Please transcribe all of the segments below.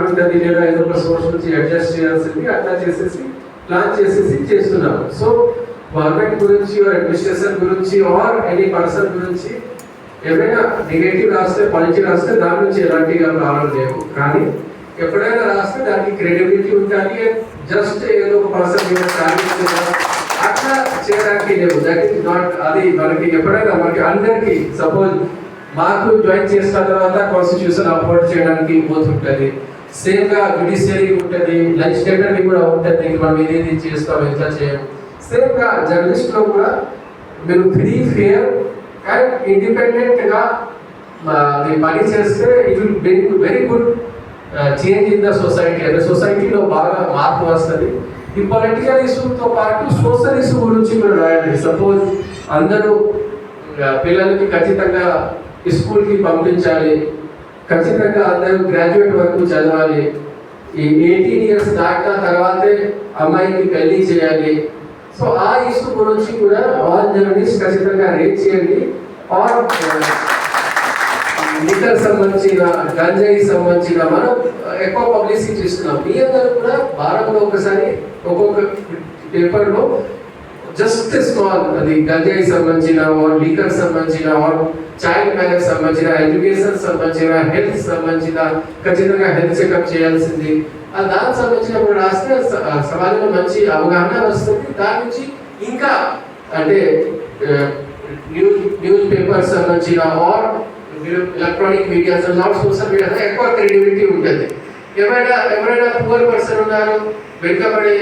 ఉంటుంది లేదా ఏదో ఒక సోర్స్ నుంచి అడ్జస్ట్ చేయాల్సింది అట్లా చేసేసి ప్లాన్ చేసేసి చేస్తున్నాం సో గవర్నమెంట్ గురించి అడ్మినిస్ట్రేషన్ గురించి ఆర్ ఎనీ పర్సన్ గురించి ఏమైనా నెగటివ్ రాస్తే పాజిటివ్ రాస్తే దాని నుంచి ఎలాంటిగా ప్రాబ్లం లేవు కానీ ఎప్పుడైనా రాస్తే దానికి క్రెడిబిలిటీ ఉండాలి జస్ట్ ఏదో ఒక పర్సన్ అట్లా చేయడానికి లేవు దట్ ఈస్ నాట్ అది మనకి ఎప్పుడైనా మనకి అందరికి సపోజ్ మాకు జాయిన్ చేసిన తర్వాత కాన్స్టిట్యూషన్ అప్లోడ్ చేయడానికి పోతుంటది సేమ్గా జుడిషియరీ ఉంటది లెజిస్లేటర్ కూడా ఉంటుంది మనం ఏదేది చేస్తాం ఎంత చేయం. సేమ్గా జర్నలిస్ట్లో కూడా మీరు ఫ్రీ ఫేర్ అండ్ ఇండిపెండెంట్గా మీరు పని చేస్తే it will bring very good change in the society అంటే సొసైటీలో బాగా మార్పు వస్తుంది. ఈ పొలిటికల్ ఇష్యూతో పాటు సోషల్ ఇష్యూ గురించి కూడా రాయండి. సపోజ్ అందరూ పిల్లలకి ఖచ్చితంగా స్కూల్కి పంపించాలి. ఖచ్చితంగా అందరూ గ్రాడ్యుయేట్ వరకు చదవాలి. ఈ ఎయిటీన్ ఇయర్స్ దాటిన తర్వాతే అమ్మాయికి పెళ్ళి చేయాలి. సో ఆ ఇష్యూ గురించి కూడా ఆల్ జర్నలిస్ట్ ఖచ్చితంగా రేట్ చేయండి. ఆర్ లిక్కర్ సంబంధించిన గంజాయి సంబంధించిన మనం ఎక్కువ పబ్లిసిటీ ఇస్తున్నాం. మీ అందరూ కూడా వారంలో ఒకసారి ఒక్కొక్క పేపర్లో జస్ట్ స్మాల్ అది గంజాయి సంబంధించిన ఆర్ లీకర్ సంబంధించిన ఆర్ చైల్డ్ మ్యారేజ్ సంబంధించిన ఎడ్యుకేషన్ సంబంధించిన హెల్త్ సంబంధించిన ఖచ్చితంగా హెల్త్ చెకప్ చేయాల్సింది ఆ దానికి సంబంధించిన కూడా రాస్తే స- ఆ సమాజంలో మంచి అవగాహన వస్తుంది దాని నుంచి ఇంకా అంటే న్యూస్ న్యూస్ పేపర్స్ సంబంధించిన or electronic media not social media ఎక్కువ క్రెడిబిలిటీ ఉంటుంది ఎవరైనా ఎవరైనా పూర్ పర్సన్ ఉన్నారు వెనుకబడి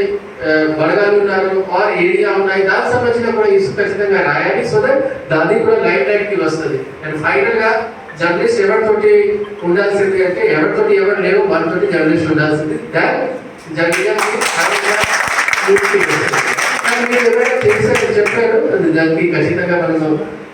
ఆ, బలగాలు ఉన్నారు ఆర్ ఏరియా ఉన్నాయి దానికి సంబంధించిన కూడా ఇష్యూ ఖచ్చితంగా రాయాలి సో దట్ దాన్ని కూడా లైట్ లైట్కి వస్తుంది. అండ్ ఫైనల్గా జర్నలిస్ట్ ఎవరితోటి ఉండాల్సింది అంటే ఎవరితోటి ఎవరు లేవు వాళ్ళతోటి జర్నలిస్ట్ ఉండాల్సింది. దాట్ జర్నలిస్ట్ ఎవరైనా చేశారు చెప్పారు దానికి ఖచ్చితంగా మనం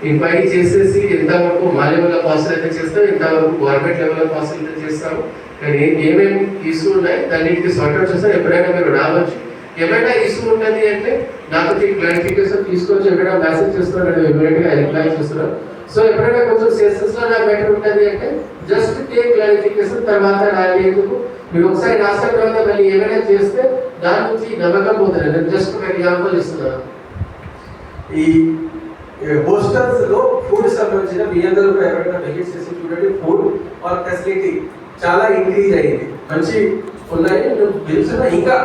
ఎంక్వైరీ చేసేసి ఎంతవరకు మా లెవెల్లో పాసిబుల్ అయితే చేస్తాం ఎంతవరకు గవర్నమెంట్ లెవెల్లో పాసిబుల్ అయితే చేస్తాము కానీ ఏమేమి ఇష్యూ ఉన్నాయి దాన్నింటికి సార్ట్అవుట్ చేస్తాం ఎప్పుడైనా మీరు రావచ్చు. ఏమైనా ఇష్యూ ఉన్నది అంటే నాకు క్లారిఫికేషన్ తీసుకొచ్చి ఎప్పుడైనా మెసేజ్ చేస్తున్నాను నేను రిప్లై చేస్తున్నాను సో ఎప్పుడైనా కొంచెం సెన్సెస్లో నాకు బెటర్ ఉంటుంది అంటే జస్ట్ టేక్ క్లారిఫికేషన్ తర్వాత రాయాలి. ఎందుకు? మీరు ఒకసారి రాసిన తర్వాత మళ్ళీ ఏమైనా చేస్తే దాని నుంచి నమ్మకం పోతుంది. నేను జస్ట్ ఒక ఎగ్జాంపుల్ ఇస్తున్నాను. ఈ హోస్టల్స్లో ఫుడ్ సంబంధించిన మీ అందరూ ఎవరైనా విజిట్ చేసి చూడండి ఫుడ్ ఆర్ ఫెసిలిటీ చాలా ఇంక్రీజ్ అయింది. మంచి ఉన్నాయి బిల్స్ ఇంకా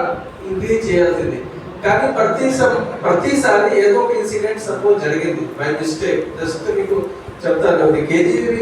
ఇంక్రీజ్ చేయాల్సింది. కానీ ప్రతి ప్రతిసారి ఏదో ఒక ఇన్సిడెంట్ సపోజ్ జరిగింది. బై మిస్టేక్ జస్ట్ మీకు చెప్తాను. కేజీబీ